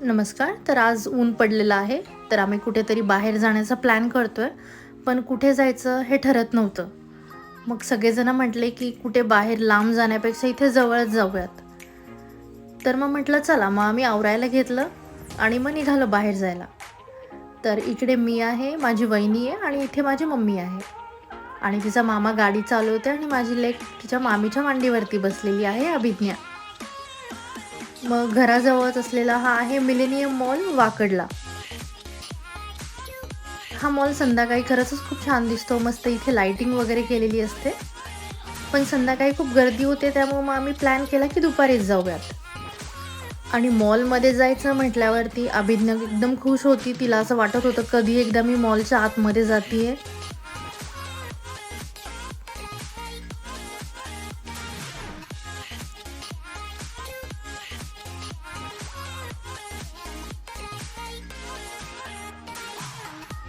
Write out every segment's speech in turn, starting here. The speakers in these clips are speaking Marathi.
नमस्कार तर आज ऊन पडलेलं आहे तर आम्ही कुठेतरी बाहेर जाण्याचा प्लॅन करतोय पण कुठे जायचं हे ठरत नव्हतं. मग सगळेजण म्हटले की कुठे बाहेर लांब जाण्यापेक्षा इथे जवळच जाऊयात. तर मग म्हटलं चला मग आम्ही आवरायला घेतलं आणि मग निघालो बाहेर जायला. तर इकडे मी आहे माझी वहिनी आहे आणि इथे माझी मम्मी आहे. आणि तिचा मामा गाडी चालवते आणि माझी लेक तिच्या मामीच्या मांडीवरती बसलेली आहे अभिज्ञा. मग घराजवळच असलेला हा आहे मिलेनियम मॉल वाकडला. हा मॉल संध्याकाळी खरंच खूप छान दिसतो. मस्त इथे लाइटिंग वगैरे केलेली असते. पण संध्याकाळी खूप गर्दी होते त्यामुळे मग आम्ही प्लॅन केला की दुपारीच जाऊयात. आणि मॉलमध्ये जायचं म्हटल्यावरती अभिज्ञा एकदम खुश होती. तिला असं वाटत होतं कधी एकदा मी मॉलच्या आतमध्ये जातीये.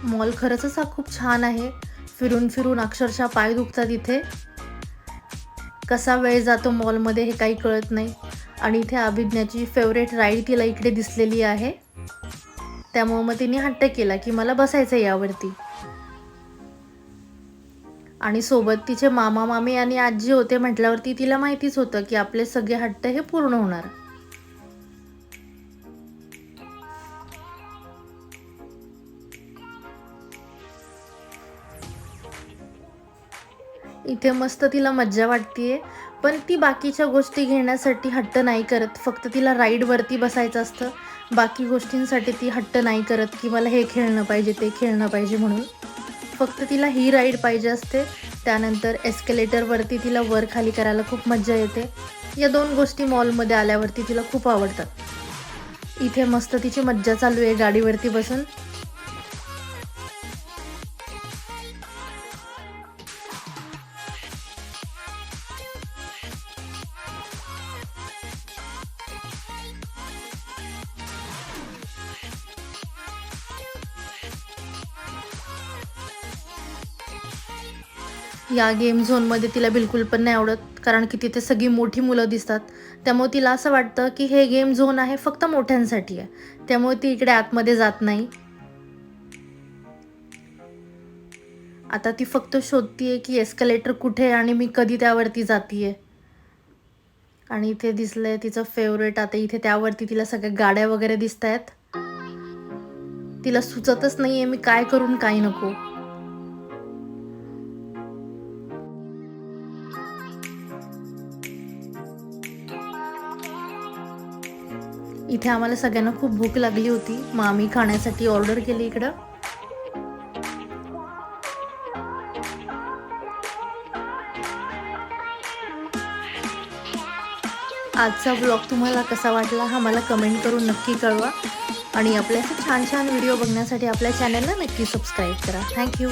मॉल खरंच हा खूप छान आहे. फिरून फिरून अक्षरशः पाय दुखतात इथे. कसा वेळ जातो मॉलमध्ये हे काही कळत नाही. आणि इथे अभिज्ञाची फेवरेट राईड तिला इकडे दिसलेली आहे. त्यामुळं मग तिने हट्ट केला की मला बसायचं आहे यावरती. आणि सोबत तिचे मामा मामी आणि आजी होते म्हटल्यावरती तिला माहितीच होतं की आपले सगळे हट्ट हे पूर्ण होणार. इथे मस्त तिला मज्जा वाटतीये. पण ती बाकीच्या गोष्टी घेण्यासाठी हट्ट नाही करत. फक्त तिला राईडवरती बसायचं असतं. बाकी गोष्टींसाठी ती हट्ट नाही करत की मला हे खेळणं पाहिजे ते खेळणं पाहिजे म्हणून. फक्त तिला ही राईड पाहिजे असते. त्यानंतर एस्केलेटरवरती तिला वर खाली करायला खूप मज्जा येते. या दोन गोष्टी मॉलमध्ये आल्यावरती तिला खूप आवडतात. इथे मस्त तिची मज्जा चालू आहे गाडीवरती बसून. या गेम झोनमध्ये तिला बिलकुल पण नाही आवडत. कारण की तिथे सगळी मोठी मुलं दिसतात. त्यामुळे तिला असं वाटतं की हे गेम झोन आहे फक्त मोठ्यांसाठी आहे. त्यामुळे ती इकडे आतमध्ये जात नाही. आता ती फक्त शोधतीये की एस्कलेटर कुठे आहे आणि मी कधी त्यावरती जातीये. आणि इथे दिसलंय तिचं फेवरेट आता इथे त्यावरती तिला सगळ्या गाड्या वगैरे दिसत आहेत तिला सुचतच नाहीये मी काय करून काय नको. इथे आम्हाला सगळ्यांना खूप भूक लागली होती. मग आम्ही खाण्यासाठी ऑर्डर केली इकडं. आजचा ब्लॉग तुम्हाला कसा वाटला हा मला कमेंट करून नक्की कळवा. आणि आपल्या असे छान छान व्हिडिओ बघण्यासाठी आपल्या चॅनलला नक्की सबस्क्राईब करा. थँक्यू